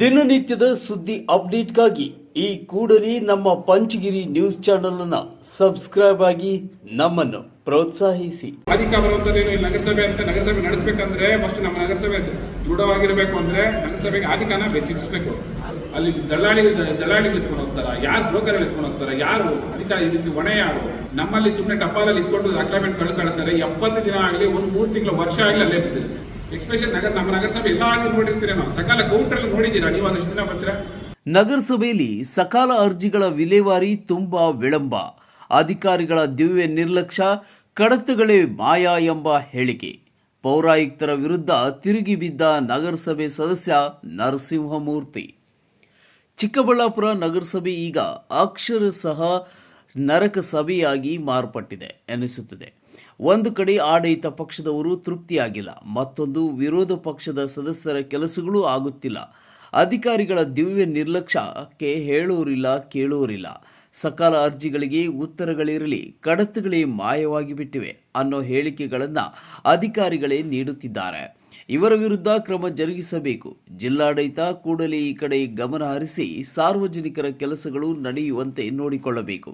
ದಿನನಿತ್ಯದ ಸುದ್ದಿ ಅಪ್ಡೇಟ್ಗಾಗಿ ಈ ಕೂಡಲೇ ನಮ್ಮ ಪಂಚಗಿರಿ ನ್ಯೂಸ್ ಚಾನೆಲ್ ಅನ್ನ ಸಬ್ಸ್ಕ್ರೈಬ್ ಆಗಿ ನಮ್ಮನ್ನು ಪ್ರೋತ್ಸಾಹಿಸಿ. ಅಧಿಕ ಬರುವಂತದ್ದೇನು ಇಲ್ಲಿ, ನಗರಸಭೆ ಅಂತ ನಗರಸಭೆ ನಡೆಸಬೇಕಂದ್ರೆ ಫಸ್ಟ್ ನಮ್ಮ ನಗರಸಭೆ ದೃಢವಾಗಿರಬೇಕು ಅಂದ್ರೆ ನಗರಸಭೆಗೆ ಅಧಿಕಾರ ಹೆಚ್ಚಿಸಬೇಕು ಅಲ್ಲಿ ದಳ್ಳಾಳಿಗಳು ದಳ್ಳಾಳಿಗಳು ಎತ್ಕೊಂಡು ಹೋಗ್ತಾರ, ಯಾರು ಬ್ರೋಕರ್ ಎತ್ಕೊಂಡು ಹೋಗ್ತಾರ, ಯಾರು ಅಧಿಕಾರ, ಇದಕ್ಕೆ ಹೊಣೆ ಯಾರು? ನಮ್ಮಲ್ಲಿ ಸುಮ್ಮನೆ ಟಪಾಲಲ್ಲಿ ಇಸ್ಕೊಂಡು ಅಕ್ರಮೆಂಟ್ ಕಳ್ ಕಳಿಸ್ತಾರೆ, ಎಪ್ಪತ್ತು ದಿನ ಆಗಲಿ, ಒಂದು ಮೂರು ತಿಂಗಳು ವರ್ಷ ಆಗಲಿ ಅಲ್ಲೇ ಬಿದ್ದಿದೆ. ಎಕ್ಸ್ಪೆಷಲ್ ನಗರ ನಗರಸಭೆ ಎಲ್ಲ ನೋಡಿರ್ತೀರ ನಾವು ಸಕಾಲ ಕೌಂಟರ್ ನೋಡಿದ್ದೀರಾ? ನೀವು ಅದಷ್ಟು ದಿನ ನಗರಸಭೆಯಲ್ಲಿ ಸಕಾಲ ಅರ್ಜಿಗಳ ವಿಲೇವಾರಿ ತುಂಬಾ ವಿಳಂಬ. ಅಧಿಕಾರಿಗಳ ದಿವ್ಯ ನಿರ್ಲಕ್ಷ್ಯ, ಕಡತಗಳೇ ಮಾಯಾ ಎಂಬ ಹೇಳಿಕೆ. ಪೌರಾಯುಕ್ತರ ವಿರುದ್ಧ ತಿರುಗಿ ಬಿದ್ದ ನಗರಸಭೆ ಸದಸ್ಯ ನರಸಿಂಹಮೂರ್ತಿ. ಚಿಕ್ಕಬಳ್ಳಾಪುರ ನಗರಸಭೆ ಈಗ ಅಕ್ಷರ ಸಹ ನರಕ ಸಭೆಯಾಗಿ ಮಾರ್ಪಟ್ಟಿದೆ ಎನಿಸುತ್ತದೆ. ಒಂದು ಕಡೆ ಆಡಳಿತ ಪಕ್ಷದವರು ತೃಪ್ತಿಯಾಗಿಲ್ಲ, ಮತ್ತೊಂದು ವಿರೋಧ ಪಕ್ಷದ ಸದಸ್ಯರ ಕೆಲಸಗಳೂ ಆಗುತ್ತಿಲ್ಲ. ಅಧಿಕಾರಿಗಳ ದಿವ್ಯ ನಿರ್ಲಕ್ಷ್ಯಕ್ಕೆ ಹೇಳುವರಿಲ್ಲ ಕೇಳುವರಿಲ್ಲ ಸಕಾಲ ಅರ್ಜಿಗಳಿಗೆ ಉತ್ತರಗಳಿರಲಿ, ಕಡತಗಳೇ ಮಾಯವಾಗಿ ಬಿಟ್ಟಿವೆ ಅನ್ನೋ ಹೇಳಿಕೆಗಳನ್ನು ಅಧಿಕಾರಿಗಳೇ ನೀಡುತ್ತಿದ್ದಾರೆ. ಇವರ ವಿರುದ್ಧ ಕ್ರಮ ಜರುಗಿಸಬೇಕು. ಜಿಲ್ಲಾಡಳಿತ ಕೂಡಲೇ ಈ ಕಡೆ ಗಮನ ಹರಿಸಿ ಸಾರ್ವಜನಿಕರ ಕೆಲಸಗಳು ನಡೆಯುವಂತೆ ನೋಡಿಕೊಳ್ಳಬೇಕು.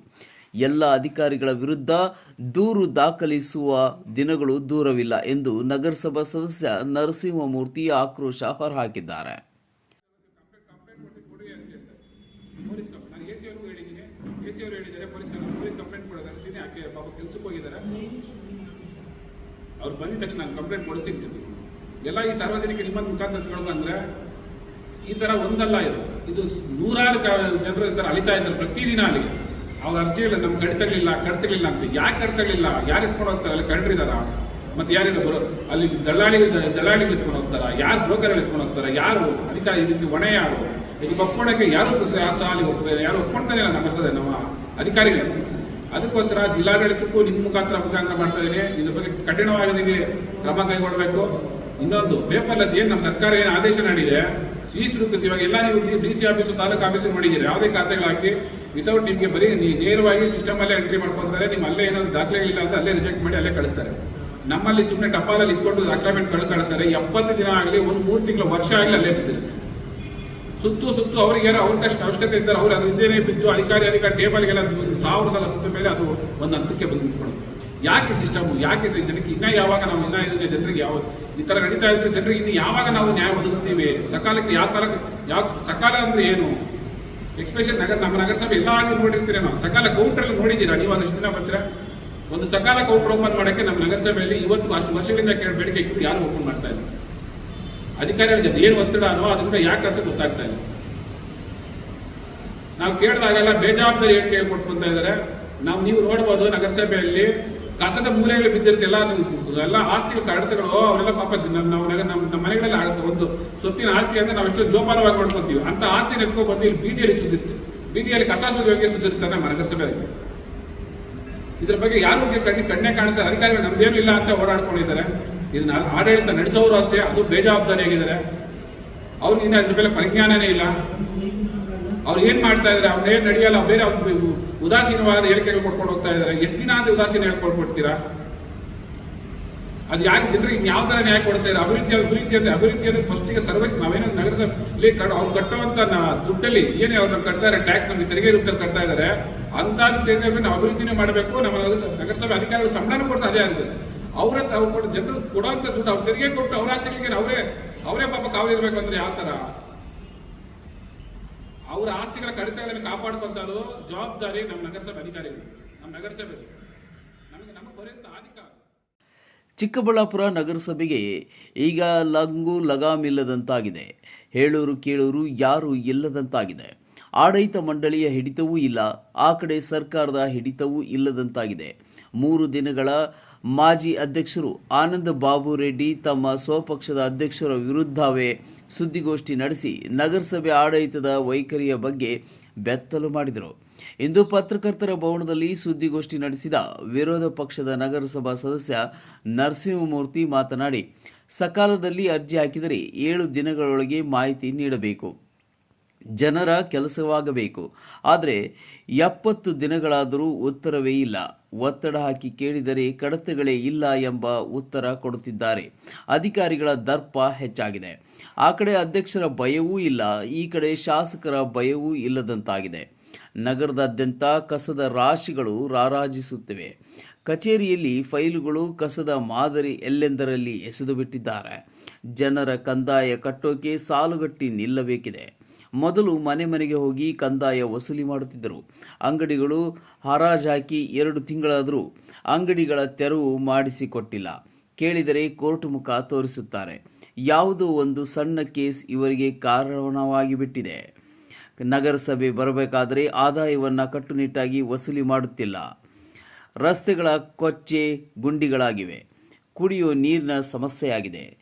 ಎಲ್ಲ ಅಧಿಕಾರಿಗಳ ವಿರುದ್ಧ ದೂರು ದಾಖಲಿಸುವ ದಿನಗಳು ದೂರವಿಲ್ಲ ಎಂದು ನಗರಸಭಾ ಸದಸ್ಯ ನರಸಿಂಹಮೂರ್ತಿ ಆಕ್ರೋಶ ಹೊರಹಾಕಿದ್ದಾರೆ. ಅವರು ಬಂದಿದ ತಕ್ಷಣ ನಾನು ಕಂಪ್ಲೇಂಟ್ ಸರ್ ಎಲ್ಲ ಈ ಸಾರ್ವಜನಿಕ ನಿಮ್ಮ ಮುಖಾಂತರ ತಿಳ್ಕೊಂಡ್ರೆ ಈ ಥರ ಒಂದಲ್ಲ ಇದು. ಇದು ನೂರಾರು ಜನರು ಈ ಥರ ಇದ್ದಾರೆ ಪ್ರತಿದಿನ ಅಲ್ಲಿ ಅವ್ರ ಇಲ್ಲ ನಮ್ಗೆ ಕಡಿತಗಳಿಲ್ಲ, ಕಡ್ತಗಳಿಲ್ಲ ಅಂತ. ಯಾಕೆ ಕಡ್ತಗಳಿಲ್ಲ? ಯಾರು ಎತ್ಕೊಂಡು ಹೋಗ್ತಾರೆ? ಅಲ್ಲಿ ಕಂಡ್ರಿದಾರ ಮತ್ತೆ ಯಾರಿಲ್ಲ ಬರೋ ಅಲ್ಲಿ ದಲ್ಲಾಳಿ ದಲ್ಲಾಳಿ ಎತ್ಕೊಂಡು ಹೋಗ್ತಾರ? ಯಾರು ಬ್ರೋಕರ್ಗಳು ಎತ್ಕೊಂಡು ಹೋಗ್ತಾರೆ? ಯಾರು? ಅಧಿಕಾರ ಇದಕ್ಕೆ ಹೊಣೆ ಯಾರು? ಇದು ಒಪ್ಕೊಳ್ಳೋಕೆ ಯಾರು ಯಾರು ಸಾಲಿ ಒಪ್ಪಿದ್ದಾರೆ ಯಾರು ಒಪ್ಕೊಳ್ತಾನೆ ಇಲ್ಲ ನಮ್ಮ ನಮ್ಮ ಅಧಿಕಾರಿಗಳು. ಅದಕ್ಕೋಸ್ಕರ ಜಿಲ್ಲಾಡಳಿತಕ್ಕೂ ನಿಮ್ಮ ಮುಖಾಂತರ ಮುಖಾಂತರ ಮಾಡ್ತಾ ಇದ್ದೀನಿ ಇದ್ರ ಬಗ್ಗೆ ಕಠಿಣವಾಗಿ ಕ್ರಮ ಕೈಗೊಳ್ಳಬೇಕು. ಇನ್ನೊಂದು ಪೇಪರ್ಲೆಸ್ ಏನು ನಮ್ಮ ಸರ್ಕಾರ ಏನು ಆದೇಶ ನೀಡಿದೆ ಸ್ವೀಕೃತಿ ಇವಾಗ ಎಲ್ಲ ನೀವು D C office taluk office ಮಾಡಿದ್ದೀರಿ? ಯಾವುದೇ ಖಾತೆಗಳು ಹಾಕಿ ವಿತೌಟ್ ನಿಮಗೆ ಬರೀ ನೀ- ನೇರವಾಗಿ ಸಿಸ್ಟಮಲ್ಲೇ ಎಂಟ್ರಿ ಮಾಡ್ಕೊತಾರೆ ನಿಮ್ಮ ಅಲ್ಲೇ ಏನಾದ್ರು ದಾಖಲೆಗಳಿಲ್ಲ ಅಂತ ಅಲ್ಲೇ ರಿಜೆಕ್ಟ್ ಮಾಡಿ ಅಲ್ಲೇ ಕಳಿಸ್ತಾರೆ. ನಮ್ಮಲ್ಲಿ ಸುಮ್ಮನೆ ಟಪಾಲಲ್ಲಿ ಇಸ್ಕೊಂಡು ದಾಖಲೆಮೆಂಟ್ ಕಳ್ ಕಳಿಸ್ತಾರೆ. ಎಪ್ಪತ್ತು ದಿನ ಆಗಲಿ, ಒಂದು ಮೂರು ತಿಂಗಳು ವರ್ಷ ಆಗಲಿ ಅಲ್ಲೇ ಬಿದ್ದಿದೆ. ಸುತ್ತು ಸುತ್ತು ಅವರಿಗೆ ಅವ್ರ ಕಷ್ಟ, ಅವಶ್ಯಕತೆ ಇದ್ದಾರೆ ಅವ್ರು ಅದು ಇದ್ದೇನೆ ಬಿದ್ದು ಅಧಿಕಾರಿ ಅಧಿಕಾರಿ ಟೇಬಲ್ಗೆಲ್ಲ ಸಾವಿರ ಸಲ ಸುತ್ತ ಮೇಲೆ ಅದು ಒಂದು ಹಂತಕ್ಕೆ ಬಂದು ನಿಂತ್ಕೊಳ್ಳೋದು ಯಾಕೆ ಸಿಸ್ಟಮ್ ಯಾಕೆ ಜನಕ್ಕೆ ಇನ್ನೂ ಯಾವಾಗ ನಾವು ಇನ್ನೂ ಇದಕ್ಕೆ ಜನರಿಗೆ ಯಾವ ಈ ಥರ ನಡೀತಾ ಇದ್ರೆ ಜನರಿಗೆ ಇನ್ನು ಯಾವಾಗ ನಾವು ನ್ಯಾಯ ಒದಗಿಸ್ತೀವಿ? ಸಕಾಲಕ್ಕೆ ಯಾವ ಥರ ಯಾವ ಸಕಾಲ ಅಂದರೆ ಏನು? ಎಕ್ಸ್ಪೆಷನ್ ನಗರ ನಮ್ಮ ನಗರಸಭೆ ಎಲ್ಲ ಆಗಿ ನೋಡಿರ್ತೀರ ನಾವು. ಸಕಾಲ ಕೌಂಟ್ರಲ್ಲಿ ನೋಡಿದ್ದೀರಾ? ನೀವು ಅದಷ್ಟು ದಿನ ಬರ್ತೀರಾ ಒಂದು ಸಕಾಲ ಕೌಂಟರ್ ಓಪನ್ ಮಾಡೋಕ್ಕೆ ನಮ್ಮ ನಗರಸಭೆಯಲ್ಲಿ ಇವತ್ತು ಅಷ್ಟು ವರ್ಷಗಳಿಂದ ಕೇಳಿ ಬೇಡಿಕೆ ಇಟ್ಟು ಯಾರು ಓಪನ್ ಮಾಡ್ತಾ ಇಲ್ಲ. ಅಧಿಕಾರಿಗಳ ಜೊತೆ ಏನು ಒತ್ತಡ ಅನ್ನೋ ಅದರಿಂದ ಯಾಕೆ ಅಂತ ಗೊತ್ತಾಗ್ತಾ ಇಲ್ಲ. ನಾವು ಕೇಳಿದಾಗೆಲ್ಲ ಬೇಜವಾಬ್ದಾರಿ ಹೇಳಿ ಕೊಟ್ಕೊಂತ ಇದ್ದಾರೆ? ನಾವು ನೀವು ನೋಡ್ಬೋದು ನಗರಸಭೆಯಲ್ಲಿ ಕಸದ ಮೂಲೆಗಳು ಬಿದ್ದಿರುತ್ತೆ, ಎಲ್ಲ ಆಸ್ತಿಗಳ ಕಡತಗಳು ಅವರೆಲ್ಲ ಪಾಪ ನಾವು ನಮ್ಮ ನಮ್ಮ ಮನೆಗಳಲ್ಲಿ ಆಡುತ್ತೆ ಒಂದು ಸೊತ್ತಿನ ಆಸ್ತಿ ಅಂತ ನಾವು ಎಷ್ಟು ಜೋಪಾನವಾಗಿ ಮಾಡ್ಕೊತೀವಿ ಅಂತ ಆಸ್ತಿ ನೆತ್ಕೊ ಬಂದು ಇಲ್ಲಿ ಬೀದಿಯಲ್ಲಿ ಸುದ್ದಿರುತ್ತೆ. ಬೀದಿಯಲ್ಲಿ ಕಸ ಸುದ್ದಿಗೆ ಸುದ್ದಿರುತ್ತೆ ನಮ್ಮ ನಗರಸಭೆಯಲ್ಲಿ. ಇದ್ರ ಬಗ್ಗೆ ಯಾರು ಕಣ್ಣಿ ಕಣ್ಣೇ ಕಾಣಿಸ್ತಾರೆ ಅಧಿಕಾರಿಗಳು ನಮ್ದೇನು ಇಲ್ಲ ಅಂತ ಓಡಾಡ್ಕೊಂಡಿದ್ದಾರೆ. ಇದನ್ನ ಆಡಳಿತ ನಡೆಸೋರು ಅಷ್ಟೇ, ಅದು ಬೇಜವಾಬ್ದಾರಿಯಾಗಿದ್ದಾರೆ. ಅವ್ರಿಗೆ ಇನ್ನೂ ಅದ್ರ ಮೇಲೆ ಪರಿಜ್ಞಾನನೇ ಇಲ್ಲ. ಅವ್ರು ಏನು ಮಾಡ್ತಾ ಇದ್ದಾರೆ? ಅವ್ರು ಏನು ನಡೆಯಲ್ಲ? ಬೇರೆ ಅವ್ರು ಉದಾಸೀನವಾದ ಹೇಳಿಕೆಗಳು ಕೊಟ್ಕೊಂಡು ಹೋಗ್ತಾ ಇದ್ದಾರೆ. ಎಷ್ಟು ದಿನ ಅಂತ ಉದಾಸೀನ ಹೇಳ್ಕೊಂಡು ಕೊಡ್ತೀರಾ ಅದು ಯಾಕೆ ಜನರಿಗೆ ಯಾವ ತರ ನ್ಯಾಯ ಕೊಡಿಸ್ತಾ ಇದ್ದಾರೆ? ಅಭಿವೃದ್ಧಿ ಅಭಿವೃದ್ಧಿ ಅಂದ್ರೆ ಅಭಿವೃದ್ಧಿ ಅಂದ್ರೆ ಫಸ್ಟಿಗೆ ಸರ್ವಿಸ್ ನಾವೇನೋ ನಗರಸಭೆ ಅವ್ರು ಕಟ್ಟುವಂಥ ದುಡ್ಡಲ್ಲಿ ಏನೇ ಅವ್ರನ್ನ ಕಟ್ತಾ ಇದ್ದಾರೆ ಟ್ಯಾಕ್ಸ್ ನಮಗೆ ತೆರಿಗೆ ರೂಪದಲ್ಲಿ ಕಟ್ತಾ ಇದ್ದಾರೆ ಅಂತ ತೆರಿಗೆ ನಾವು ಅಭಿವೃದ್ಧಿನೇ ಮಾಡಬೇಕು. ನಮ್ಮ ನಗರಸ- ನಗರಸಭೆ ಅಧಿಕಾರಿಗಳು ಸಂಬಳನೂ ಕೊಡ್ತಾ ಅದೇ ಆಗಿದೆ. ಅವ್ರ ಅವ್ರು ಕೊಟ್ಟು ಜನರು ಕೊಡುವಂತ ದುಡ್ಡು ಅವ್ರು ತೆರಿಗೆ ಕೊಟ್ಟು ಅವ್ರ ಆಸ್ತಿಗಳಿಗೆ ಅವರೇ ಅವರೇ ಪಾಪ ಕಾವಲಿರ್ಬೇಕು ಅಂದ್ರೆ ಯಾವ ತರ? ಅವರ ಆಸ್ತಿಗಳ ಕಡಿತಗಳನ್ನು ಕಾಪಾಡ್ಕೊಂತಾರೋ ಜವಾಬ್ದಾರಿ ನಮ್ಮ ನಗರಸಭೆ ಅಧಿಕಾರಿಗಳು ನಮ್ಮ ನಗರಸಭೆ ನಮಗೆ ನಮಗೆ ಬರೆಯುವಂತ ಅಧಿಕಾರ ಚಿಕ್ಕಬಳ್ಳಾಪುರ ನಗರಸಭೆಗೆ ಈಗ ಲಂಗು ಲಗಾಮಿಲ್ಲದಂತಾಗಿದೆ ಹೇಳೋರು ಕೇಳೋರು ಯಾರು ಇಲ್ಲದಂತಾಗಿದೆ. ಆಡಳಿತ ಮಂಡಳಿಯ ಹಿಡಿತವೂ ಇಲ್ಲ. ಆ ಕಡೆ ಸರ್ಕಾರದ ಹಿಡಿತವೂ ಇಲ್ಲದಂತಾಗಿದೆ. ಮೂರು ದಿನಗಳ ಮಾಜಿ ಅಧ್ಯಕ್ಷರು ಆನಂದ ಬಾಬು ರೆಡ್ಡಿ ತಮ್ಮ ಸ್ವಪಕ್ಷದ ಅಧ್ಯಕ್ಷರ ವಿರುದ್ಧವೇ ಸುದ್ದಿಗೋಷ್ಠಿ ನಡೆಸಿ ನಗರಸಭೆ ಆಡಳಿತದ ವೈಖರಿಯ ಬಗ್ಗೆ ಬೆತ್ತಲು ಮಾಡಿದರು. ಇಂದು ಪತ್ರಕರ್ತರ ಭವನದಲ್ಲಿ ಸುದ್ದಿಗೋಷ್ಠಿ ನಡೆಸಿದ ವಿರೋಧ ಪಕ್ಷದ ನಗರಸಭಾ ಸದಸ್ಯ ನರಸಿಂಹಮೂರ್ತಿ ಮಾತನಾಡಿ, ಸಕಾಲದಲ್ಲಿ ಅರ್ಜಿ ಹಾಕಿದರೆ ಏಳು ದಿನಗಳೊಳಗೆ ಮಾಹಿತಿ ನೀಡಬೇಕು. ಜನರ ಕೆಲಸವಾಗಬೇಕು. ಆದರೆ ಎಪ್ಪತ್ತು ದಿನಗಳಾದರೂ ಉತ್ತರವೇ ಇಲ್ಲ. ಒತ್ತಡ ಹಾಕಿ ಕೇಳಿದರೆ ಕಡತಗಳೇ ಇಲ್ಲ ಎಂಬ ಉತ್ತರ ಕೊಡುತ್ತಿದ್ದಾರೆ. ಅಧಿಕಾರಿಗಳ ದರ್ಪ ಹೆಚ್ಚಾಗಿದೆ. ಆ ಕಡೆ ಅಧ್ಯಕ್ಷರ ಭಯವೂ ಇಲ್ಲ. ಈ ಕಡೆ ಶಾಸಕರ ಭಯವೂ ಇಲ್ಲದಂತಾಗಿದೆ. ನಗರದಾದ್ಯಂತ ಕಸದ ರಾಶಿಗಳು ರಾರಾಜಿಸುತ್ತಿವೆ. ಕಚೇರಿಯಲ್ಲಿ ಫೈಲುಗಳು ಕಸದ ಮಾದರಿ ಎಲ್ಲೆಂದರಲ್ಲಿ ಎಸೆದು ಬಿಟ್ಟಿದ್ದಾರೆ ಜನರ ಕಂದಾಯ ಕಟ್ಟೋಕೆ ಸಾಲುಗಟ್ಟಿ ನಿಲ್ಲಬೇಕಿದೆ. ಮೊದಲು ಮನೆ ಮನೆಗೆ ಹೋಗಿ ಕಂದಾಯ ವಸೂಲಿ ಮಾಡುತ್ತಿದ್ದರು. ಅಂಗಡಿಗಳು ಹರಾಜಾಕಿ ಎರಡು ತಿಂಗಳಾದರೂ ಅಂಗಡಿಗಳ ತೆರವು ಮಾಡಿಸಿಕೊಟ್ಟಿಲ್ಲ. ಕೇಳಿದರೆ ಕೋರ್ಟ್ ಮುಖ ತೋರಿಸುತ್ತಾರೆ. ಯಾವುದೋ ಒಂದು ಸಣ್ಣ ಕೇಸ್ ಇವರಿಗೆ ಕಾರಣವಾಗಿಬಿಟ್ಟಿದೆ. ನಗರಸಭೆ ಬರಬೇಕಾದರೆ ಆದಾಯವನ್ನು ಕಟ್ಟುನಿಟ್ಟಾಗಿ ವಸೂಲಿ ಮಾಡುತ್ತಿಲ್ಲ. ರಸ್ತೆಗಳ ಕೊಚ್ಚೆ ಗುಂಡಿಗಳಾಗಿವೆ. ಕುಡಿಯುವ ನೀರಿನ ಸಮಸ್ಯೆಯಾಗಿದೆ.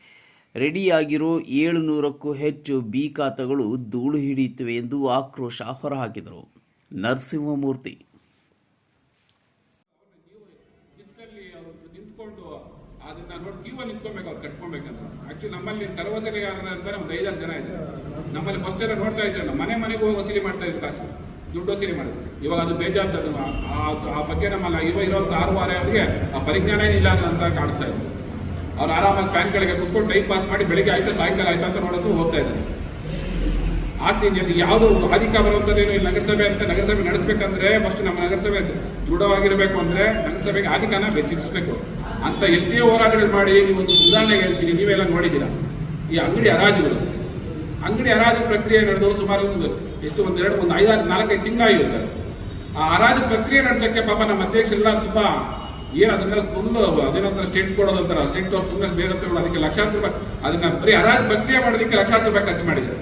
ರೆಡಿಯಾಗಿರೋ ಏಳುನೂರಕ್ಕೂ ಹೆಚ್ಚು ಬಿ ಖಾತೆಗಳು ಧೂಳು ಹಿಡಿಯುತ್ತಿವೆ ಎಂದು ಆಕ್ರೋಶ ಹೊರಹಾಕಿದರು. ನರಸಿಂಹಮೂರ್ತಿ. ಅದನ್ನ ನೋಡಿ ಕ್ಯೂ ಅಲ್ಲಿ ನಿಂತ್ಕೊಬೇಕು ಅವ್ರು, ಕಟ್ಕೊಬೇಕಂತ. ಆಕ್ಚುಲಿ ನಮ್ಮಲ್ಲಿ ಕರವಸಲಿಗಾರರ ಅಂತಾರೆ ಒಂದು ಜನ ಇದ್ದಾರೆ. ನಮ್ಮಲ್ಲಿ ಫಸ್ಟ್ ಎಲ್ಲ ನೋಡ್ತಾ ಇದ್ರು ಮನೆ ಮನೆಗೆ ಹೋಗಿ ವಸೂಲಿ ಮಾಡ್ತಾ ಇದ್ರು ಕಾಸು, ದುಡ್ಡು ವಸೂಲಿ ಮಾಡಿದ್ರು ಇವಾಗ ಅದು ಬೇಜಾರ್ತದ ಆ ಬಗ್ಗೆ ನಮ್ಮಲ್ಲ ಇರೋ ಇರೋಂಥ ಆರು ವಾರ ಅವರಿಗೆ ಆ ಪರಿಜ್ಞಾನ ಇಲ್ಲ ಅಂತ ಕಾಣಿಸ್ತಾ ಅವ್ರು ಆರಾಮಾಗಿ ಫ್ಯಾನ್ ಕೆಳಗೆ ಕುತ್ಕೊಂಡು ಟೈಮ್ ಪಾಸ್ ಮಾಡಿ ಬೆಳಿಗ್ಗೆ ಆಯ್ತಾ, ಸಾಯಂಕಾಲ ಆಯ್ತಾ ಅಂತ ನೋಡೋದು ಹೋಗ್ತಾ ಇದ್ದಾರೆ. ಆಸ್ತಿ ಜನ ಯಾವುದು ಅಧಿಕ ಬರುವಂಥದ್ದೇನು ಇಲ್ಲ. ನಗರಸಭೆ ಅಂತ ನಗರಸಭೆ ನಡೆಸಬೇಕಂದ್ರೆ ಫಸ್ಟ್ ನಮ್ಮ ನಗರಸಭೆ ದೃಢವಾಗಿರಬೇಕು ಅಂದ್ರೆ ನಗರಸಭೆಗೆ ಅಧಿಕಾನ ಹೆಚ್ಚಿಸಬೇಕು ಅಂತ ಎಷ್ಟೇ ಹೋರಾಟಗಳು ಮಾಡಿ ನೀವು ಒಂದು ಉದಾಹರಣೆಗೆ ಹೇಳ್ತೀನಿ, ನೀವೆಲ್ಲ ನೋಡಿದ್ದೀರಾ? ಈ ಅಂಗಡಿ ಹರಾಜುಗಳು. ಅಂಗಡಿ ಹರಾಜು ಪ್ರಕ್ರಿಯೆ ನಡೆದು ಸುಮಾರು ಒಂದು, ಎಷ್ಟು ಒಂದು ಎರಡು, ಒಂದು ಐದಾರು, ನಾಲ್ಕೈದು ತಿಂಗಳಾಗಿರುತ್ತೆ. ಆ ಹರಾಜು ಪ್ರಕ್ರಿಯೆ ನಡೆಸೋಕ್ಕೆ ಪಾಪ ನಮ್ಮ ಅಧ್ಯಕ್ಷರೆಲ್ಲ ತುಂಬ ಏನು ಮೇಲೆ ಫುಲ್ಲು ಅದೇನಂತಾರೆ ಸ್ಟೇಟ್ ಕೊಡೋದಂತಾರ ಸ್ಟೇಟ್ ತುಂಬ ಬೇರೆ ತಗೊಳ್ಳೋ ಅದಕ್ಕೆ ಲಕ್ಷಾಂತರ ರೂಪಾಯಿ. ಅದನ್ನ ಬರೀ ಹರಾಜು ಪ್ರಕ್ರಿಯೆ ಮಾಡೋದಕ್ಕೆ ಲಕ್ಷಾಂತರ ರೂಪಾಯಿ ಖರ್ಚು ಮಾಡಿದ್ದಾರೆ.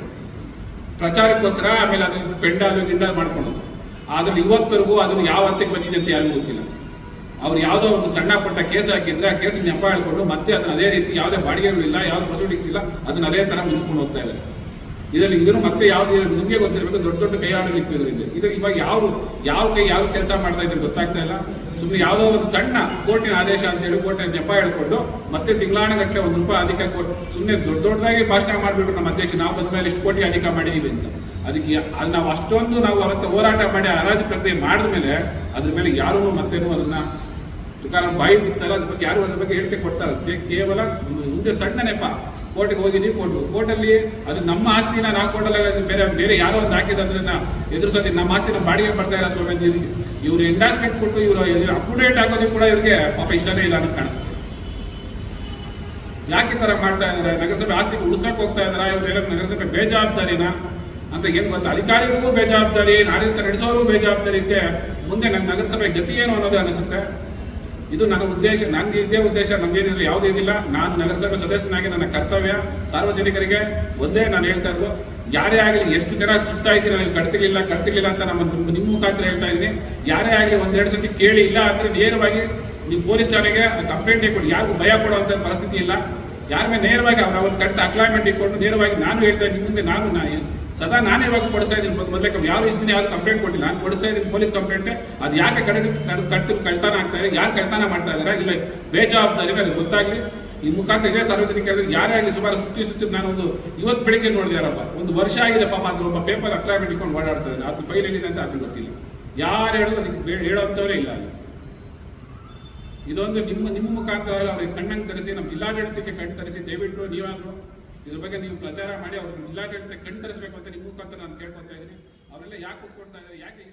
ಪ್ರಚಾರಕ್ಕೋಸ್ಕರ ಆಮೇಲೆ ಅದನ್ನ ಪೆಂಡಾಲು ಗಿಂಡಾಲು ಮಾಡ್ಕೊಂಡು. ಆದ್ರೆ ಇವತ್ತರೆಗೂ ಅದನ್ನು ಯಾವ ಹಂತಕ್ಕೆ ಬಂದಿದೆ ಅಂತ ಯಾರಿಗೂ ಗೊತ್ತಿಲ್ಲ. ಅವ್ರು ಯಾವುದೋ ಒಂದು ಸಣ್ಣ ಪುಟ್ಟ ಕೇಸ್ ಹಾಕಿದ್ರೆ ಆ ಕೇಸ್ ನೆಪ ಹೇಳ್ಕೊಂಡು ಮತ್ತೆ ಅದನ್ನ ಅದೇ ರೀತಿ ಯಾವುದೇ ಬಾಡಿಗೆಗಳಿಲ್ಲ ಯಾವುದೇ ಪ್ರೊಸೀಡಿಂಗ್ಸ್ ಇಲ್ಲ, ಅದನ್ನ ಅದೇ ತರ ಮುಂದ್ಕೊಂಡು ಹೋಗ್ತಾ ಇದ್ದಾರೆ. ಇದರಲ್ಲಿ ಇದನ್ನು ಮತ್ತೆ ಯಾವ್ದು ನಿಮಗೆ ಗೊತ್ತಿರಬೇಕು, ದೊಡ್ಡ ದೊಡ್ಡ ಕೈ ಇತ್ತು ಇದರಿಂದ ಇದು ಇವಾಗ ಯಾವ ಯಾವ ಕೈ ಯಾವ ಕೆಲಸ ಮಾಡ್ತಾ ಇದ್ರೆ ಗೊತ್ತಾಗ್ತಾ ಇಲ್ಲ. ಸುಮ್ಮನೆ ಯಾವುದೋ ಒಂದು ಸಣ್ಣ ಕೋರ್ಟಿನ ಆದೇಶ ಅಂತ ಹೇಳಿ ಕೋರ್ಟಿನ ನೆಪ ಹೇಳ್ಕೊಂಡು ಮತ್ತೆ ತಿಂಗಳಾಣಗಟ್ಟಲೆ ಒಂದು ರೂಪಾಯಿ ಅಧಿಕ ಕೊಟ್ಟು ಸುಮ್ಮನೆ ದೊಡ್ಡ ದೊಡ್ಡದಾಗಿ ಭಾಷಣ ಮಾಡಿಬಿಟ್ರು ನಮ್ಮ ಅಧ್ಯಕ್ಷ ನಾವು ಬಂದ ಮೇಲೆ ಇಷ್ಟು ಕೋಟಿ ಅಧಿಕ ಮಾಡಿದೀವಿ ಅಂತ. ಅದಕ್ಕೆ ಅದು ನಾವು ಅಷ್ಟೊಂದು ನಾವು ಅವತ್ತು ಹೋರಾಟ ಮಾಡಿ ಹರಾಜು ಪ್ರಕ್ರಿಯೆ ಮಾಡಿದ ಮೇಲೆ ಅದ್ರ ಮೇಲೆ ಯಾರೂ ಮತ್ತೇನು ಅದನ್ನ ತುಕಾರಾಮ್ ಬಾಯಿ ಬಿತ್ತಲ್ಲ, ಅದ್ರ ಬಗ್ಗೆ ಯಾರು ಅದ್ರ ಬಗ್ಗೆ ಹೇಳಿಕೆ ಕೊಡ್ತಾರೆ ಕೇವಲ ಒಂದು ಮುಂದೆ ಸಣ್ಣ ನೆಪ. ಕೋರ್ಟ್ಗೆ ಹೋಗಿದ್ದೀವಿ ಕೋರ್ಟ್ ಕೋರ್ಟಲ್ಲಿ ಅದು ನಮ್ಮ ಆಸ್ತಿನ ನಾ ಕೊಡಲ್ಲ ಬೇರೆ ಬೇರೆ ಯಾರೋ ಒಂದು ಹಾಕಿದ್ರೆ ಎದುರಿಸೋದು ನಮ್ಮ ಆಸ್ತಿ ನಮ್ಮ ಬಾಡಿಗೆ ಬರ್ತಾ ಇಲ್ಲ ಸ್ವಾಮಿ ಇವರು ಇವ್ರು ಎಂಡಾಸ್ಮೆಂಟ್ ಕೊಟ್ಟು ಇವರು ಅಪ್ಡೇಟ್ ಆಗೋದಕ್ಕೆ ಕೂಡ ಇವರಿಗೆ ಪಾಪ ಇಷ್ಟನೇ ಇಲ್ಲ ಅಂತ ಕಾಣಿಸ್ತದೆ ಯಾಕೆ ಥರ ಮಾಡ್ತಾ ಇದ್ದಾರೆ? ನಗರಸಭೆ ಆಸ್ತಿಗೆ ಉಳಿಸಕ್ ಹೋಗ್ತಾ ಇದ್ದಾರೆ? ಇವ್ರು ನಗರಸಭೆ ಬೇಜವಾಬ್ದಾರಿನ? ಅಂತ ಏನು ಗೊತ್ತಾ? ಅಧಿಕಾರಿಗಳಿಗೂ ಬೇಜವಾಬ್ದಾರಿ ಆಡಳಿತ ನಡೆಸೋರು ಬೇಜವಾಬ್ದಾರಿ ಇದ್ದೆ ಮುಂದೆ ನನ್ನ ನಗರಸಭೆ ಗತಿ ಏನು ಅನ್ನೋದು ಅನಿಸುತ್ತೆ. ಇದು ನನ್ನ ಉದ್ದೇಶ ನನಗೆ ಇದೇ ಉದ್ದೇಶ ನಮ್ಗೇನಿಲ್ಲ ಯಾವುದೂ ಇದಿಲ್ಲ. ನಾನು ನಗರಸಭೆ ಸದಸ್ಯನಾಗಿ ನನ್ನ ಕರ್ತವ್ಯ, ಸಾರ್ವಜನಿಕರಿಗೆ ಒಂದೇ ನಾನು ಹೇಳ್ತಾ ಯಾರೇ ಆಗಲಿ ಎಷ್ಟು ಜನ ಸುತ್ತಾ ಇದ್ದೀರಿ ನನಗೆ ಕಟ್ತಿರ್ಲಿಲ್ಲ ಕಟ್ತಿರ್ಲಿಲ್ಲ ಅಂತ ನಿಮ್ಮ- ನಿಮ್ಮ ಮುಖಾಂತರ ಹೇಳ್ತಾ ಇದ್ದೀನಿ. ಯಾರೇ ಆಗಲಿ ಒಂದೆರಡು ಸತಿ ಕೇಳಿ ಇಲ್ಲ ಅಂದ್ರೆ ನೇರವಾಗಿ ನೀವು ಪೊಲೀಸ್ ಠಾಣೆಗೆ ಕಂಪ್ಲೇಂಟೇ ಕೊಡಿ. ಯಾರಿಗೂ ಭಯ ಕೊಡುವಂಥ ಪರಿಸ್ಥಿತಿ ಇಲ್ಲ. ಯಾರ ಮೇಲೆ ನೇರವಾಗಿ ಅವ್ರ ಅವ್ರ ಕಟ್ಟ ಅಕ್ಲಾಯ್ಮೆಂಟ್ ಇಟ್ಕೊಂಡು ನೇರವಾಗಿ ನಾನು ಹೇಳ್ತಾ ಇದ್ದೀನಿ ಮುಂದೆ ನಾನು ಸದಾ ನಾನೇ ಇವಾಗ ಕೊಡಿಸ್ತಾ ಇದ್ದೀನಿ ಮೊದಲೇ ಯಾರು ಇದ್ದೀನಿ ಯಾರು ಕಂಪ್ಲೇಂಟ್ ಕೊಟ್ಟಿಲ್ಲ. ನಾನು ಕೊಡಿಸ್ತಾ ಇದ್ದೀನಿ ಪೊಲೀಸ್ ಕಂಪ್ಲೇಂಟ್ ಅದು ಯಾಕೆ ಕಡೆ ಕಟ್ತು ಕಳ್ತನ ಆಗ್ತಾ ಇದೆ? ಯಾರು ಕಳ್ತಾನ ಮಾಡ್ತಾ ಇದ್ದಾರೆ ಇಲ್ಲ, ಬೇಜವಾಬ್ದಾರಿ ಅದು ಗೊತ್ತಾಗ್ಲಿ. ಈ ಮುಖಾಂತರ ಇದೇ ಸಾರ್ವಜನಿಕರಿಗೆ ಯಾರೇ ಆಗಲಿ ಸುಮಾರು ಸುತ್ತಿ ಸುತ್ತಿ ನಾನು ಒಂದು ಇವತ್ತು ಬೆಳಿಗ್ಗೆ ನೋಡಿದಾರಪ್ಪ ಒಂದು ವರ್ಷ ಆಗಿದೆ ಪಾಪ ಅದ್ರ ಒಬ್ಬ ಪೇಪರ್ ಅಕ್ಲಾಯ್ಮೆಂಟ್ ಇಟ್ಕೊಂಡು ಓಡಾಡ್ತಾ ಇದ್ದಾರೆ. ಅದು ಫೈಲ್ ಏನಿದೆ ಅಂತ ಅದು ಗೊತ್ತಿಲ್ಲ. ಯಾರು ಹೇಳೋದು ಅದಕ್ಕೆ ಹೇಳೋಂಥವರೇ ಇಲ್ಲ ಅಲ್ಲಿ. ಇದೊಂದು ನಿಮ್ಮ ನಿಮ್ಮ ಮುಖಾಂತರ ಅವ್ರಿಗೆ ಕಣ್ಣಂಗೆ ತರಿಸಿ, ನಮ್ಮ ಜಿಲ್ಲಾಡಳಿತಕ್ಕೆ ಕಣ್ಣು ತರಿಸಿ, ದಯವಿಟ್ಟು ನೀವಾದರೂ ಇದ್ರ ಬಗ್ಗೆ ನೀವು ಪ್ರಚಾರ ಮಾಡಿ, ಅವ್ರಿಗೆ ಜಿಲ್ಲಾಡಳಿತಕ್ಕೆ ಕಣ್ಣು ತರಿಸಬೇಕು ಅಂತ ನಿಮ್ಮ ಮುಖಾಂತರ ನಾನು ಕೇಳ್ಕೊತಾ ಇದ್ದೀನಿ. ಅವರೆಲ್ಲ ಯಾಕೆ ಕೂತ್ಕೊಳ್ತಾ ಇದ್ದಾರೆ, ಯಾಕೆ